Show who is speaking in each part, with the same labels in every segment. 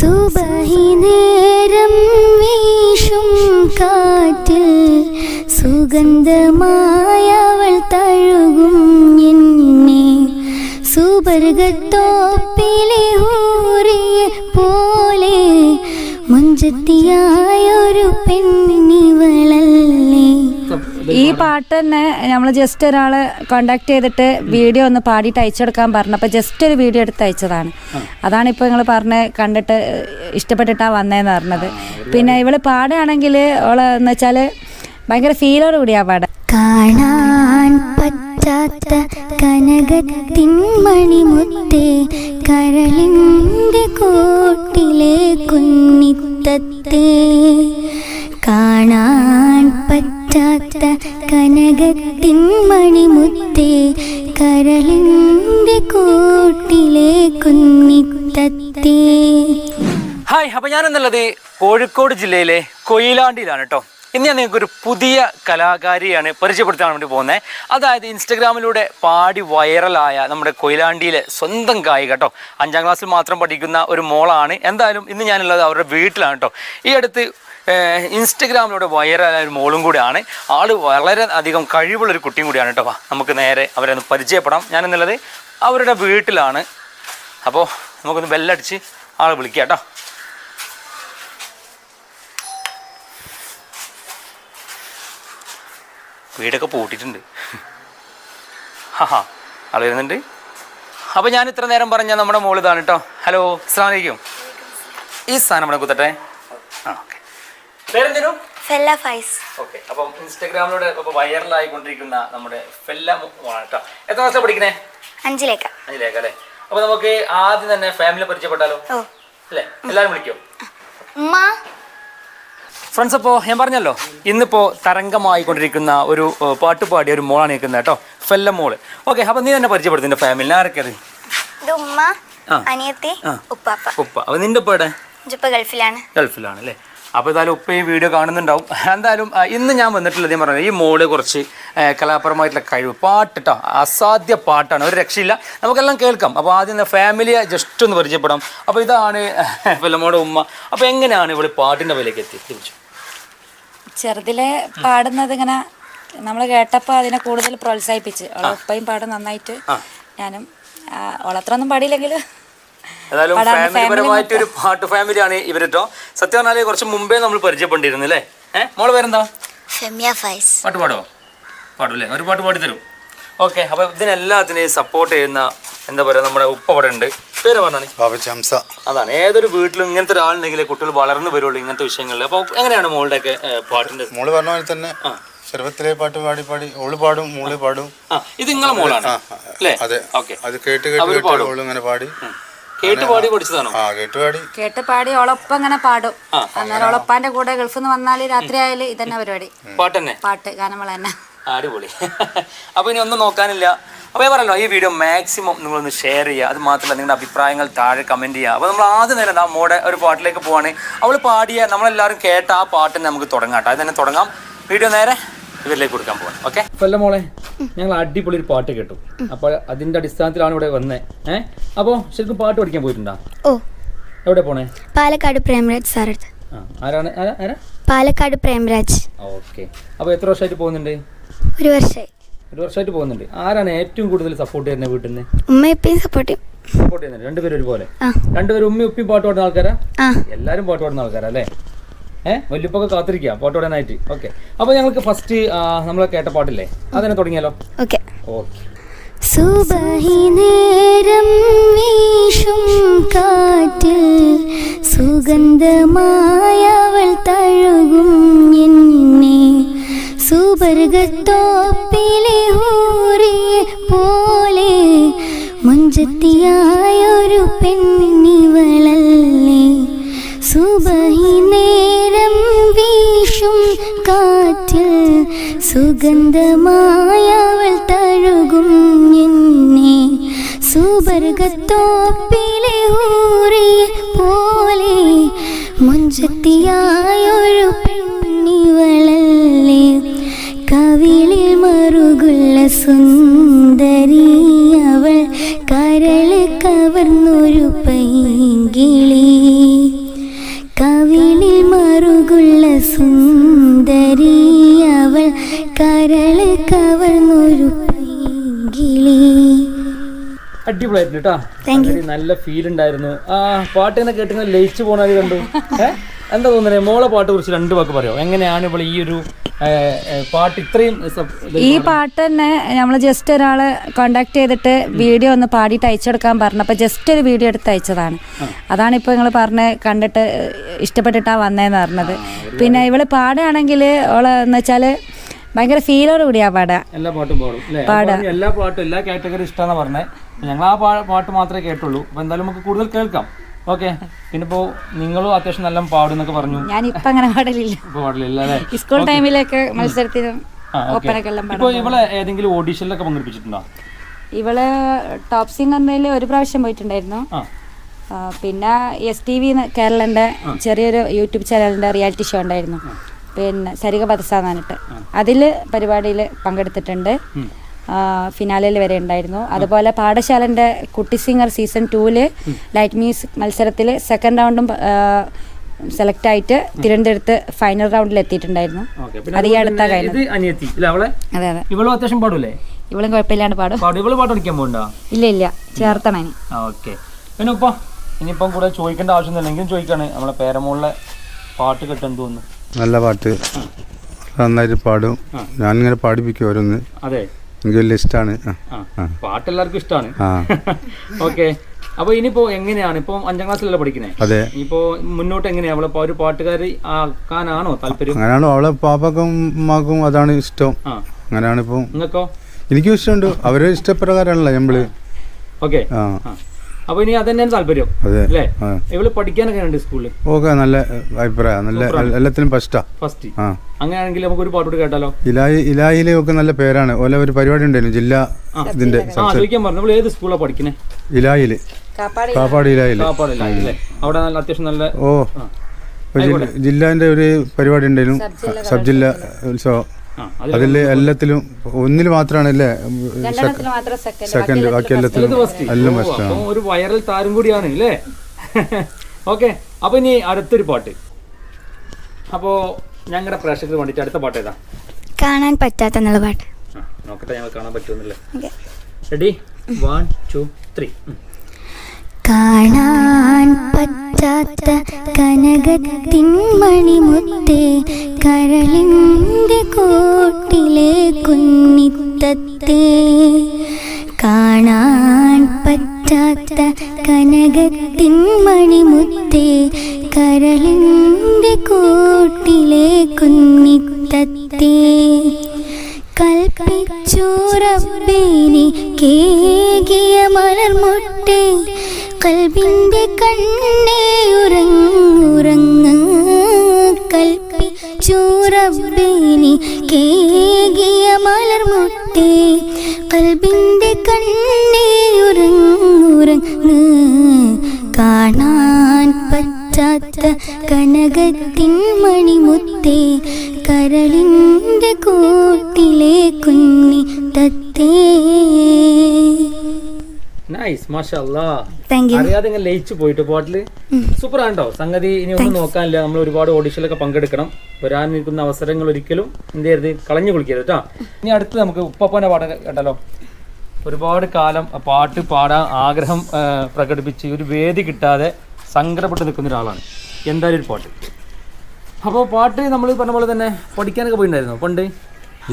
Speaker 1: സുബഹി നേരം വീശും കാറ്റിൽ സുഗന്ധമായവൾ തഴുകും എന്നെ. സുബർഗത്തോപ്പിലെ ഹൂറിയെ പോലെ മുഞ്ചത്തിയായൊരു പെണ്ണിവളല്ലേ
Speaker 2: ഈ പാട്ട് തന്നെ നമ്മൾ ജസ്റ്റ് ഒരാളെ കോണ്ടാക്ട് ചെയ്തിട്ട് വീഡിയോ ഒന്ന് പാടിയിട്ട് അയച്ചു കൊടുക്കാൻ പറഞ്ഞപ്പോൾ ജസ്റ്റ് ഒരു വീഡിയോ എടുത്ത് അയച്ചതാണ്. അതാണ് ഇപ്പോൾ നിങ്ങൾ പറഞ്ഞ് കണ്ടിട്ട് ഇഷ്ടപ്പെട്ടിട്ടാണ് വന്നതെന്ന് പറഞ്ഞത്. പിന്നെ ഇവൾ പാടുകയാണെങ്കിൽ ഓളെ എന്ന് വെച്ചാൽ ഭയങ്കര ഫീലോട് കൂടിയാ പാട.
Speaker 1: കാണാൻ പറ്റാത്ത കനകത്തിൻ മണിമുത്തേ കരളിന്റെ കോട്ടിലെ കുന്നിത്തത്തേ. കാണാൻ പറ്റാത്ത കനകത്തിൻ മണിമുത്തേ കരളിന്റെ കൂട്ടിലെ കുന്നിത്തത്തേ.
Speaker 3: ഹായ് അപ്പൊ ഞാനെന്നുള്ളത് കോഴിക്കോട് ജില്ലയിലെ കൊയിലാണ്ടിയിലാണ് കേട്ടോ ഇന്ന് ഞാൻ നിങ്ങൾക്ക് ഒരു പുതിയ കലാകാരിയാണ് പരിചയപ്പെടുത്താൻ വേണ്ടി പോകുന്നത് അതായത് ഇൻസ്റ്റഗ്രാമിലൂടെ പാടി വൈറലായ നമ്മുടെ കൊയിലാണ്ടിയിലെ സ്വന്തം ഗായിക കേട്ടോ അഞ്ചാം ക്ലാസ്സിൽ മാത്രം പഠിക്കുന്ന ഒരു മോളാണ്. എന്തായാലും ഇന്ന് ഞാനുള്ളത് അവരുടെ വീട്ടിലാണ് കേട്ടോ ഈ അടുത്ത് ഇൻസ്റ്റഗ്രാമിലൂടെ വൈറലായ ഒരു മോളും കൂടിയാണ്. ആൾ വളരെ അധികം കഴിവുള്ള ഒരു കുട്ടിയും കൂടിയാണ് കേട്ടോ നമുക്ക് നേരെ അവരെ ഒന്ന് പരിചയപ്പെടാം. ഞാനെന്നുള്ളത് അവരുടെ വീട്ടിലാണ്. അപ്പോൾ നമുക്കൊന്ന് ബെല്ലടിച്ച് ആളെ വിളിക്കാം കേട്ടോ വീടൊക്കെ പൂട്ടിയിട്ടുണ്ട്. ഹാ ആൾ വരുന്നുണ്ട്. അപ്പോൾ ഞാൻ ഇത്ര നേരം പറഞ്ഞ നമ്മുടെ മോൾ ഇതാണ് കേട്ടോ ഹലോ അസ്സാം വലൈക്കും ഈ സാധനം ഇവിടെ കുത്തട്ടെ. ആ ഓക്കെ. പേരെന്തേനും?
Speaker 1: ഫെല്ല ഫൈസ്.
Speaker 3: ഓക്കെ അപ്പം ഇൻസ്റ്റാഗ്രാമിലൂടെ ഇപ്പോൾ വൈറലായിക്കൊണ്ടിരിക്കുന്ന നമ്മുടെ ഫെല്ല മോളാണ് കേട്ടോ എത്ര
Speaker 1: അഞ്ചിലേക്ക.
Speaker 3: അല്ലേ? അപ്പോൾ നമുക്ക് ആദ്യം തന്നെ ഫാമിലി പരിചയപ്പെട്ടാലോ? അല്ലേ? എല്ലാവരും വിളിക്കോ?
Speaker 1: ഉമ്മ
Speaker 3: ഫ്രണ്ട്സ് അപ്പോൾ ഞാൻ പറഞ്ഞല്ലോ ഇന്നിപ്പോൾ തരംഗമായിക്കൊണ്ടിരിക്കുന്ന ഒരു പാട്ടുപാടി പാട്ട് പാടിയ ഒരു മോളാണ് നിൽക്കുന്നത് കേട്ടോ ഫെല്ല മോൾ. ഓക്കെ അപ്പോൾ നീ തന്നെ പരിചയപ്പെടുത്തി നിന്റെ ഫാമിലി ആരൊക്കെ ഉപ്പ. അപ്പൊ നിന്റെ ഉപ്പ
Speaker 1: ഗൾഫിലാണ്.
Speaker 3: ഗൾഫിലാണ് അല്ലേ? അപ്പോൾ ഏതായാലും ഉപ്പ ഈ വീഡിയോ കാണുന്നുണ്ടാവും. എന്തായാലും ഇന്ന് ഞാൻ വന്നിട്ടുള്ളത് ഞാൻ പറഞ്ഞത് ഈ മോൾ കുറച്ച് കലാപരമായിട്ടുള്ള കഴിവ്. പാട്ട് കേട്ടോ അസാധ്യ പാട്ടാണ്. ഒരു രക്ഷയില്ല. നമുക്കെല്ലാം കേൾക്കാം. അപ്പോൾ ആദ്യം ഫാമിലിയെ ജസ്റ്റ് ഒന്ന് പരിചയപ്പെടാം. അപ്പോൾ ഇതാണ് ഫിലമോടെ ഉമ്മ. അപ്പോൾ എങ്ങനെയാണ് ഇവിടെ പാട്ടിന്റെ വിലയ്ക്ക് എത്തി തിരിച്ചു.
Speaker 2: ചെറുതിലെ പാടുന്നത് ഇങ്ങനെ നമ്മൾ കേട്ടപ്പോൾ അതിനെ കൂടുതൽ പ്രോത്സാഹിപ്പിച്ച്. ഉപ്പയും പാടും നന്നായിട്ട്. ഞാനും ഓളത്രൊന്നും ഒന്നും പാടിയില്ലെങ്കിലും
Speaker 3: ഏതായാലും ഫാമിലി പരമായിട്ട് ഒരു പാട്ട് ഫാമിലിയാണ് ഇവരട്ടോ സത്യം പറഞ്ഞാൽ കുറച്ച് മുമ്പേ നമ്മൾ പരിചയപ്പെട്ടിരുന്നു അല്ലേ ഏഹ് മോളെ പേരെന്താ?
Speaker 1: ഫൈസ്.
Speaker 3: പാട്ട് പാടോ? പാടും അല്ലേ ഒരു പാട്ട് പാടി തരും ഓക്കെ അപ്പൊ ഇതിനെല്ലാത്തിനെയും സപ്പോർട്ട് ചെയ്യുന്ന എന്താ പറയാ നമ്മുടെ ഉപ്പ അവിടെ ഉണ്ട്. പേര് പറഞ്ഞാണ് അതാണ്. ഏതൊരു വീട്ടിലും ഇങ്ങനത്തെ ഒരാളുണ്ടെങ്കിൽ കുട്ടികൾ വളർന്നു വരുള്ളൂ ഇങ്ങനത്തെ വിഷയങ്ങളിൽ. അപ്പൊ എങ്ങനെയാണ് മോളുടെ ഒക്കെ പാട്ടിന്റെ
Speaker 4: മോൾ പറഞ്ഞ പോലെ തന്നെ ചെറുപ്പത്തിലെ പാട്ട് പാടി പാടി ഓൾ പാടും മോൾ പാടും.
Speaker 3: ആ ഇത് നിങ്ങളെ മോളാണ്
Speaker 4: അതെ.
Speaker 3: ഓക്കെ.
Speaker 4: അത് കേട്ട് കേട്ട് കേട്ട്. ഓൾ ഇങ്ങനെ പാടി.
Speaker 3: കേട്ട് പാടി പഠിച്ചതാണോ?
Speaker 4: ആ കേട്ട് പാടി.
Speaker 2: കേട്ട് പാടി ഓളൊപ്പം ഇങ്ങനെ പാടും. അന്നേരം ഒളപ്പാന്റെ കൂടെ ഗൾഫിൽ നിന്ന് വന്നാൽ രാത്രി ആയാലും ഇതന്നെ പരിപാടി.
Speaker 3: പാട്ട് തന്നെ
Speaker 2: പാട്ട് ഗാനമേള തന്നെ
Speaker 3: അടിപൊളി. അപ്പൊ ഇനി ഒന്നും നോക്കാനില്ല. അപ്പോൾ ഞാൻ പറഞ്ഞല്ലോ ഈ വീഡിയോ മാക്സിമം നിങ്ങളൊന്ന് ഷെയർ ചെയ്യുക. അത് മാത്രമല്ല നിങ്ങളുടെ അഭിപ്രായങ്ങൾ താഴെ കമന്റ് ചെയ്യുക. അപ്പോൾ നമ്മൾ ആദ്യം നേരം ആ മോടെ ഒരു പാട്ടിലേക്ക് പോവാണെങ്കിൽ അവൾ പാടിയ നമ്മളെല്ലാവരും കേട്ട ആ പാട്ടിന് നമുക്ക് തുടങ്ങാം കേട്ടോ. അത് തന്നെ തുടങ്ങാം. വീഡിയോ നേരെ. ഇവരിലേക്ക് കൊടുക്കാൻ പോകണം ഓക്കെ കൊല്ല മോളെ ഞങ്ങൾ അടിപൊളി ഒരു പാട്ട് കേട്ടു. അപ്പോൾ അതിന്റെ അടിസ്ഥാനത്തിലാണ് ഇവിടെ വന്നത് ഏഹ് അപ്പോൾ ശരിക്കും പാട്ട് പഠിക്കാൻ പോയിട്ടുണ്ടോ?
Speaker 1: ഓ.
Speaker 3: എവിടെ പോണേ?
Speaker 1: പാലക്കാട് പ്രേംരാജ് സാർ
Speaker 3: ആരാണ്? ആരാ ആരാ?
Speaker 1: പാലക്കാട് പ്രേംരാജ്
Speaker 3: ഓക്കെ അപ്പോൾ എത്ര വർഷമായിട്ട് പോകുന്നുണ്ട്?
Speaker 1: ഒരു വർഷമായി
Speaker 3: ഒരു വർഷമായിട്ട് പോകുന്നുണ്ട്. ആരാണ് ഏറ്റവും കൂടുതൽ സപ്പോർട്ട് ചെയ്യുന്നത് വീട്ടിൽ നിന്ന്
Speaker 1: ഉമ്മ ഇപ്പയും സപ്പോർട്ട് ചെയ്യും.
Speaker 3: സപ്പോർട്ട് ചെയ്യുന്നുണ്ട്. രണ്ടുപേരും ഒരുപോലെ.
Speaker 1: ആ.
Speaker 3: രണ്ടുപേരും ഉമ്മയും ഉപ്പയും പാട്ട് പാടുന്ന ആൾക്കാരാ?
Speaker 1: എല്ലാരും
Speaker 3: എല്ലാവരും പാട്ട് പാടുന്ന ആൾക്കാരാ അല്ലേ? ഏഹ് വല്യപ്പൊക്കെ കാത്തിരിക്കുക പാട്ട് പാടാനായിട്ട് ഓക്കെ. അപ്പൊ ഞങ്ങൾക്ക് ഫസ്റ്റ് നമ്മൾ കേട്ട പാട്ടില്ലേ? അതന്നെ തുടങ്ങിയാലോ?
Speaker 1: ഓക്കെ.
Speaker 3: ഓക്കെ.
Speaker 1: സുബഹിനേരം വീശും കാറ്റിൽ സുഗന്ധമായവൾ തഴുകും എന്നെ സുബർഗത്തോപ്പിലെ ഹൂറിയെ പോലെ മുഞ്ചത്തിയായൊരു പെണ്ണിവളല്ലേ. സുബഹി വീശും കാറ്റിൽ സുഗന്ധമായവൾ തഴുകും എന്നെ സുബർഗത്തോപ്പിലെ ഊറിയ പോലെ മുഞ്ചത്തിയായൊരു പെണ്ണിവളല്ലേ. കവിളിൽ മറുകുള്ള സുന്ദരി അവൾ കരൾ കവർന്നൊരു കിളി
Speaker 3: അടിപൊളിയായിരുന്നു കേട്ടോ നല്ല ഫീൽ ഉണ്ടായിരുന്നു. ആ പാട്ട് പാട്ടിനെ കേട്ടിങ്ങനെ ലയിച്ചു പോണാൽ കണ്ടു. ഏഹ് എന്താ തോന്നുന്നത് മോളെ പാട്ട് കുറിച്ച് രണ്ട് വാക്ക് പറയോ? എങ്ങനെയാണ് ഇപ്പോൾ ഈ ഒരു പാട്ട് ഇത്രയും
Speaker 2: ഈ പാട്ട് തന്നെ നമ്മൾ ജസ്റ്റ് ഒരാളെ കോണ്ടാക്ട് ചെയ്തിട്ട് വീഡിയോ ഒന്ന് പാടിയിട്ട് അയച്ചെടുക്കാൻ പറഞ്ഞപ്പോൾ ജസ്റ്റ് ഒരു വീഡിയോ എടുത്ത് അയച്ചതാണ്. അതാണ് ഇപ്പോൾ നിങ്ങൾ പറഞ്ഞ് കണ്ടിട്ട് ഇഷ്ടപ്പെട്ടിട്ടാണ് വന്നേന്ന് പറഞ്ഞത്. പിന്നെ ഇവൾ പാടുകയാണെങ്കിൽ ഓൾ എന്ന് വെച്ചാൽ ഭയങ്കര ഫീലോട് കൂടിയാ പാടുക
Speaker 3: എല്ലാ പാട്ടും പാടും എല്ലാ പാട്ടും എല്ലാ കാറ്റഗറി ഇഷ്ടമാണെന്ന് പറഞ്ഞത് ഞങ്ങൾ ആ പാട്ട് മാത്രമേ കേട്ടുള്ളൂ. അപ്പോൾ എന്തായാലും നമുക്ക് കൂടുതൽ കേൾക്കാം. ഓക്കെ. പിന്നെ ഇപ്പോ നിങ്ങളും അത്യാവശ്യം നല്ല പാടുന്നൊക്കെ പറഞ്ഞു.
Speaker 2: ഞാൻ ഇപ്പൊ അങ്ങനെ പാടലില്ല.
Speaker 3: ഇപ്പോൾ പാടില്ല അല്ലേ?
Speaker 2: സ്കൂൾ ടൈമിലൊക്കെ മത്സരത്തിനും
Speaker 3: ഇപ്പോൾ ഇവളെ ഏതെങ്കിലും ഓഡീഷനിലൊക്കെ പങ്കെടുപ്പിച്ചിട്ടുണ്ടോ?
Speaker 2: ഇവൾ ടോപ്പ് സിംഗറിൽ ഒരു പ്രാവശ്യം പോയിട്ടുണ്ടായിരുന്നു. പിന്നെ എസ് ടി വി കേരളന്റെ ചെറിയൊരു യൂട്യൂബ് ചാനലിന്റെ റിയാലിറ്റി ഷോ ഉണ്ടായിരുന്നു. പിന്നെ സരിക പദസാന്നിട്ട് അതിൽ പരിപാടിയിൽ പങ്കെടുത്തിട്ടുണ്ട്. ഫിനാലിൽ വരെ ഉണ്ടായിരുന്നു. അതുപോലെ പാഠശാലന്റെ കുട്ടി സിംഗർ സീസൺ ടൂവിൽ ലൈറ്റ് മ്യൂസിക് മത്സരത്തിൽ സെക്കൻഡ് റൗണ്ടും സെലക്ട് ആയിട്ട് തിരുവനന്തപുരത്ത് ഫൈനൽ റൗണ്ടിൽ എത്തിയിട്ടുണ്ടായിരുന്നു. അത് ഈ അടുത്ത അതെ അതെ.
Speaker 3: ഇവളും അത്യാവശ്യം പാടൂലേ
Speaker 2: ഇവളും കുഴപ്പമില്ലാണ്ട് പാടും.
Speaker 3: പാടും. ഇവൾ പാട്ട് പഠിക്കാൻ പോകണ്ടോ
Speaker 2: ഇല്ല ഇല്ല. ചേർത്തണം
Speaker 3: ഓക്കെ. പിന്നെ ഇപ്പൊ ഇനിയിപ്പം കൂടെ ചോദിക്കേണ്ട ആവശ്യമൊന്നുമില്ല എങ്കിലും ചോദിക്കാണ്. നമ്മളെ പേരമോളിലെ പാട്ട് കേട്ടെന്ന് തോന്നുന്നു.
Speaker 4: നല്ല പാട്ട്. നന്നായിട്ട് പാടും. ഞാനിങ്ങനെ പാടിപ്പിക്കും ഓരോന്ന്.
Speaker 3: അതെ.
Speaker 4: എനിക്ക് വലിയ ഇഷ്ടമാണ്
Speaker 3: പാട്ട് എല്ലാവർക്കും ഇഷ്ടമാണ് ഓക്കെ. അപ്പൊ ഇനിയിപ്പോ എങ്ങനെയാണ്? ഇപ്പൊ അഞ്ചാം ക്ലാസ്സിലല്ലേ പഠിക്കുന്നത്
Speaker 4: അതെ.
Speaker 3: ഇപ്പോ മുന്നോട്ട് എങ്ങനെയാ? അവളെ ഒരു പാട്ടുകാരി ആക്കാനാണോ താല്പര്യം?
Speaker 4: അങ്ങനെയാണോ അവളെ പാപ്പക്കും ഉമ്മാക്കും അതാണ് ഇഷ്ടം. അങ്ങനെയാണ് ഇപ്പൊ
Speaker 3: നിങ്ങൾക്കോ
Speaker 4: എനിക്കും ഇഷ്ടമുണ്ട്. അവരെ ഇഷ്ടപ്രകാരമാണല്ലോ നമ്മൾ
Speaker 3: ഓക്കെ.
Speaker 4: ആ.
Speaker 3: അപ്പൊ ഇനി അതന്നെയാണ് താല്പര്യം. അല്ലേ? ഇവൾ പഠിക്കാനൊക്കെ ഉണ്ട് സ്കൂളിൽ
Speaker 4: ഓക്കെ നല്ല അഭിപ്രായം. നല്ല എല്ലാത്തിനും ഫസ്റ്റാ
Speaker 3: ഫസ്റ്റ്
Speaker 4: ആ.
Speaker 3: അങ്ങനെയാണെങ്കിൽ നമുക്ക് ഒരു പാട്ടോട് കേട്ടാലോ?
Speaker 4: ഇലായി ഇലായിലെ ഒക്കെ നല്ല പേരാണ്. ഓല ഒരു പരിപാടി ഉണ്ടായിരുന്നു ജില്ലാ ഇതിന്റെ
Speaker 3: ചോദിക്കാൻ പറഞ്ഞു. നമ്മൾ ഏത് സ്കൂളാണ് പഠിക്കുന്നത്
Speaker 4: ഇലായിൽ.
Speaker 2: കാപ്പാട്
Speaker 4: കാപ്പാട്
Speaker 3: ഇലായിൽ. അല്ലേ? അവിടെ നല്ല അത്യാവശ്യം നല്ല
Speaker 4: ഓ. ജില്ലാന്റെ ഒരു പരിപാടി ഉണ്ടായിരുന്നു. സബ് ജില്ലാ ഉത്സവം. അതിൽ എല്ലാത്തിലും ഒന്നിൽ മാത്രമാണ് അല്ലേ
Speaker 2: സെക്കൻഡ്
Speaker 4: ബാക്കി എല്ലാത്തിലും എല്ലാം ഫസ്റ്റ്
Speaker 3: അപ്പൊ ഒരു വൈറൽ താരം കൂടിയാണ് അല്ലേ ഓക്കെ അപ്പൊ ഇനി അടുത്തൊരു പാട്ട്. അപ്പോ ഞങ്ങളുടെ പ്രേക്ഷകർ വേണ്ടിട്ട് അടുത്ത പാട്ട് ഏതാ?
Speaker 1: കാണാൻ പറ്റാത്ത പാട്ട്.
Speaker 3: നോക്കട്ടെ ഞങ്ങൾ കാണാൻ പറ്റുമെന്നില്ലേ? റെഡി വൺ ടു ത്രീ
Speaker 1: കാണാൻ പറ്റാത്ത കനകത്തിൻ കരളിന്റെ കോട്ടിലെ കുന്നിത്തത്തേ. കാണാൻ പറ്റാത്ത കനകത്തിൻ കരളിന്റെ കോട്ടിലെ കുന്നിത്തത്തേ. കൽപ്പിച്ചോറപ്പേനെ കേകിയ മലർമുട്ടെ കൽബിന്റെ കണ്ണേ ഉറങ്ങുറങ്ങ് കൽപ്പിച്ചുറപ്പിനി കേകിയ മലർമുട്ടെ കൽബിന്റെ കണ്ണേ ഉറങ്ങുറങ്ങ് കാണാൻ പറ്റാത്ത കനകത്തിൻ മണിമുത്തേ കരളിന്റെ കൂട്ടിലെ കുഞ്ഞി തത്തേ
Speaker 3: നൈസ് അറിയാതെ ലയിച്ചു പോയിട്ട് പാട്ടിൽ സൂപ്പർ ആണോ സംഗതി ഇനി ഒന്നും നോക്കാനില്ല. നമ്മൾ ഒരുപാട് ഓഡിഷനിലൊക്കെ പങ്കെടുക്കണം. വരാനിരിക്കുന്ന അവസരങ്ങൾ ഒരിക്കലും എന്ത് ചെയ്യരുത് കളഞ്ഞു കുളിക്കരുത് കേട്ടോ ഇനി അടുത്ത് നമുക്ക് ഉപ്പപ്പന്റെ പാട്ട് കേട്ടാലോ ഒരുപാട് കാലം പാട്ട് പാടാൻ ആഗ്രഹം പ്രകടിപ്പിച്ച് ഒരു വേദി കിട്ടാതെ സങ്കടപ്പെട്ട് നിൽക്കുന്ന ഒരാളാണ്. എന്തായാലും ഒരു പാട്ട്. അപ്പോൾ പാട്ട് നമ്മൾ പറഞ്ഞ പോലെ തന്നെ പഠിക്കാനൊക്കെ പോയിട്ടുണ്ടായിരുന്നു? പണ്ട്?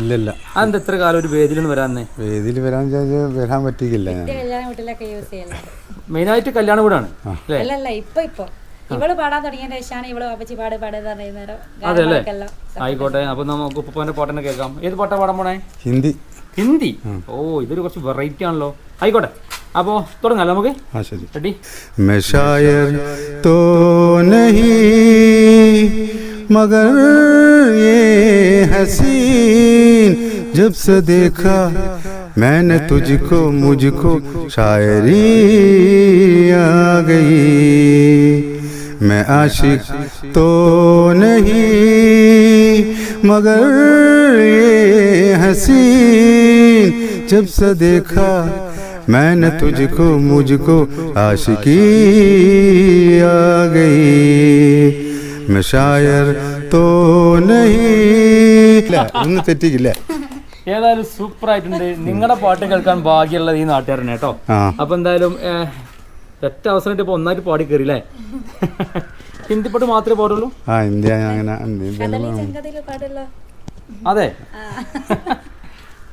Speaker 4: ഇല്ലല്ല.
Speaker 3: അതെന്താ എത്ര കാലം ഒരു വേദിയിലൊന്നും വരാന്നേ
Speaker 4: വേദിയിൽ വരാൻ വിചാരിച്ചാൽ വരാൻ പറ്റിയില്ല ഞാൻ.
Speaker 2: കല്യാണ യൂസ് ചെയ്യല്ലേ
Speaker 3: മെയിനായിട്ട് കല്യാണ വീടാണ്
Speaker 2: അല്ലല്ല ഇപ്പൊ ഇപ്പൊ. ഇവൾ പാടാൻ തുടങ്ങിയ ശേഷമാണ് ഇവൾ അപ്പച്ചി പാട് പാടുന്ന പറയുന്നേരം
Speaker 3: ആയിക്കോട്ടെ അപ്പൊ നമുക്ക് ഉപ്പുപ്പാന്റെ പാട്ടിനെ കേൾക്കാം. ഏത് പാട്ടാ പാടാൻ പോണേ?
Speaker 4: ഹിന്ദി.
Speaker 3: ഹിന്ദി? ഓ ഇതൊരു കുറച്ച് വെറൈറ്റി ആണല്ലോ. ആയിക്കോട്ടെ അപ്പോ തുടങ്ങാലോ നമുക്ക്?
Speaker 4: ആ
Speaker 3: റെഡി
Speaker 4: മെഷായർ തോ നഹി मगर ये हसीन जब से देखा मैंने तुझको मुझको शायरी आ गई। मैं आशिक तो नहीं, मगर ये हसीन जब से देखा मैंने तुझको मुझको आशिकी आ गई। മെഷായർ തോ ഒന്ന് തെറ്റിക്കില്ല.
Speaker 3: ഏതായാലും സൂപ്പർ ആയിട്ടുണ്ട് നിങ്ങളുടെ പാട്ട് കേൾക്കാൻ ഭാഗ്യമുള്ളത് ഈ നാട്ടുകാരനെ കേട്ടോ. അപ്പൊ എന്തായാലും ഒറ്റ അവസരം ഇപ്പൊ ഒന്നായിട്ട് പാടി കയറിയില്ലേ ഹിന്ദി പാട്ട് മാത്രമേ പാടുള്ളൂ?
Speaker 4: ആ അങ്ങനെ
Speaker 3: അതെ.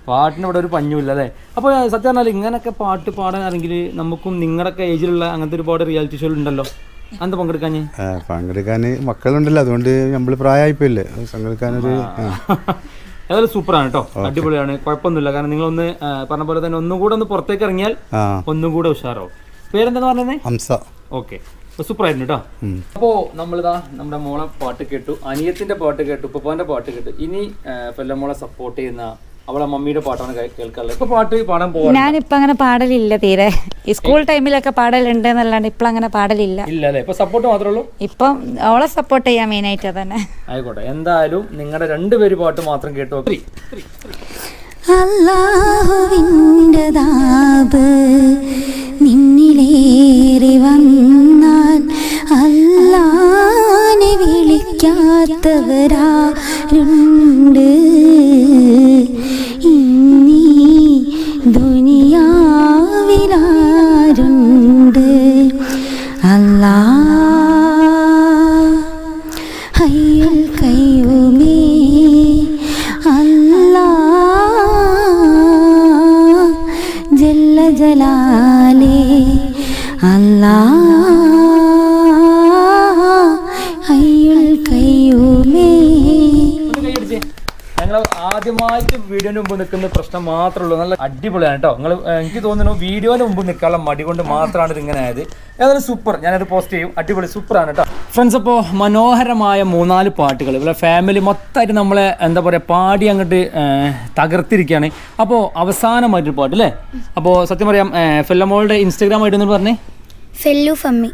Speaker 3: പാട്ടിന് ഇവിടെ ഒരു പഞ്ഞുമില്ല അല്ലേ? അപ്പോൾ സത്യം പറഞ്ഞാൽ ഇങ്ങനൊക്കെ പാട്ട് പാടാനാണെങ്കിൽ നമുക്കും നിങ്ങളുടെയൊക്കെ ഏജിലുള്ള അങ്ങനത്തെ ഒരുപാട് റിയാലിറ്റി ഷോ ഉണ്ടല്ലോ. എന്താ പങ്കെടുക്കാൻ
Speaker 4: പങ്കെടുക്കാൻ മക്കളുണ്ടല്ലോ അതുകൊണ്ട് നമ്മൾ പ്രായമായിപ്പോയില്ലേ പങ്കെടുക്കാനൊരു.
Speaker 3: ഏതായാലും സൂപ്പറാണ് കേട്ടോ അടിപൊളിയാണ്. കുഴപ്പമൊന്നുമില്ല. കാരണം നിങ്ങൾ ഒന്ന് പറഞ്ഞ പോലെ തന്നെ ഒന്നും കൂടെ ഒന്ന് പുറത്തേക്ക് ഇറങ്ങിയാൽ ഒന്നും കൂടെ ഉഷാറാവും. പേരെന്താന്ന് പറഞ്ഞത്
Speaker 4: ഹംസ.
Speaker 3: ഓക്കെ. സൂപ്പർ ആയിരുന്നു കേട്ടോ. അപ്പോ നമ്മളിതാ നമ്മുടെ മോളെ പാട്ട് കേട്ടു അനിയത്തിന്റെ പാട്ട് കേട്ടു ഉപ്പപ്പാന്റെ പാട്ട് കേട്ടു. ഇനി പെല്ലമോളെ സപ്പോർട്ട് ചെയ്യുന്ന അവളെ മമ്മിയുടെ പാട്ടാണ് കേൾക്കാറുള്ളത്. ഇപ്പൊ പാട്ട് പാടാൻ പോവാ
Speaker 2: ഞാനിപ്പോ അങ്ങനെ പാടലില്ല തീരെ. ഈ സ്കൂൾ ടൈമിലൊക്കെ പാടലുണ്ട് എന്നല്ലാണ്ട് ഇപ്പൊ അങ്ങനെ പാടലില്ല.
Speaker 3: ഇല്ല അല്ലേ ഇപ്പൊ സപ്പോർട്ട് മാത്രമേ ഉള്ളൂ?
Speaker 2: ഇപ്പം അവളെ സപ്പോർട്ട് ചെയ്യാൻ മെയിൻ ആയിട്ട് തന്നെ
Speaker 3: ആയിക്കോട്ടെ. എന്തായാലും നിങ്ങളുടെ രണ്ടുപേര് പാട്ട് മാത്രം കേട്ടു
Speaker 1: അല്ലാഹുവിന്റെ ദാബ് നിന്നിലേറി വന്നാൽ അല്ലാനെ വിളിക്കാത്തവരാരുണ്ട്. ഇന്നീ ദുനിയാവിലാരുണ്ട്
Speaker 3: ഞങ്ങൾ ആദ്യമായിട്ട് വീഡിയോന് മുമ്പ് നിൽക്കുന്ന പ്രശ്നം മാത്രമേ ഉള്ളൂ. നല്ല അടിപൊളിയാണ് കേട്ടോ നിങ്ങൾ എനിക്ക് തോന്നുന്നു വീഡിയോന് മുമ്പ് നിൽക്കാനുള്ള മടി കൊണ്ട് മാത്രമാണ് ഇത് ഇങ്ങനെ ആയത്. ഏതായാലും സൂപ്പർ. ഞാനത് പോസ്റ്റ് ചെയ്യും. അടിപൊളി സൂപ്പറാണ് കേട്ടോ ഫ്രണ്ട്സ് അപ്പോൾ മനോഹരമായ മൂന്നാൽ പാട്ടുകൾ. ഇവിടെ ഫാമിലി മൊത്തമായിട്ട് നമ്മളെ എന്താ പറയുക പാടി അങ്ങോട്ട് തകർത്തിരിക്കുകയാണ്. അപ്പോൾ അവസാനമായിട്ടൊരു പാട്ട് അല്ലേ അപ്പോൾ സത്യം പറയാം ഫെല്ലമോളുടെ ഇൻസ്റ്റാഗ്രാം ആയിട്ട് പറഞ്ഞേ.
Speaker 1: ഫെല്ലു ഫമ്മി.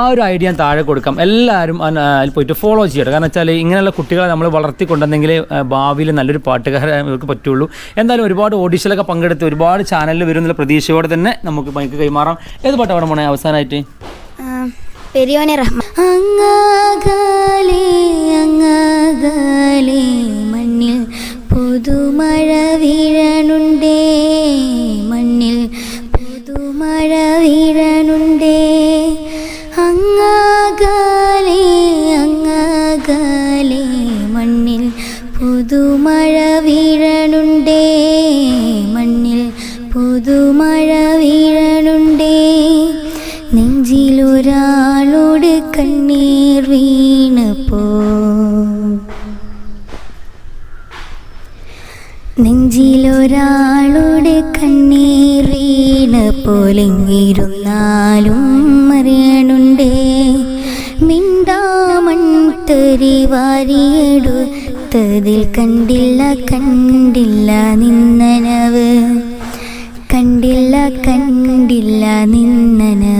Speaker 3: ആ ഒരു ഐഡിയ താഴെ കൊടുക്കാം. എല്ലാവരും അതിൽ പോയിട്ട് ഫോളോ ചെയ്യട്ടെ. കാരണം വെച്ചാൽ ഇങ്ങനെയുള്ള കുട്ടികളെ നമ്മൾ വളർത്തിക്കൊണ്ടെങ്കിൽ ഭാവിയിൽ നല്ലൊരു പാട്ടുകാർക്ക് പറ്റുള്ളൂ. എന്തായാലും ഒരുപാട് ഓഡീഷനിലൊക്കെ പങ്കെടുത്ത് ഒരുപാട് ചാനലിൽ വരുന്നുള്ള പ്രതീക്ഷയോടെ തന്നെ നമുക്ക് മൈക്ക് കൈമാറാം. ഏത് പാട്ട് അവിടെ പോണേ അവസാനമായിട്ട്
Speaker 1: പെരിയോനെ മണ്ണിൽ പുതുമഴ വീഴനുണ്ടേ മണ്ണിൽ പുതുമഴ വീഴനുണ്ടേ നെഞ്ചിലൊരാളോട് കണ്ണീറീണ് പോലെങ്ങിരുന്നാലും മറിയണുണ്ടേ. അറിയണുണ്ടേ മിണ്ടാമൺ തരി വാരിയെടുത്തതിൽ കണ്ടില്ല കണ്ടില്ല നിന്നനവ്. കണ്ടില്ല കണ്ടില്ല നിന്നനവ്.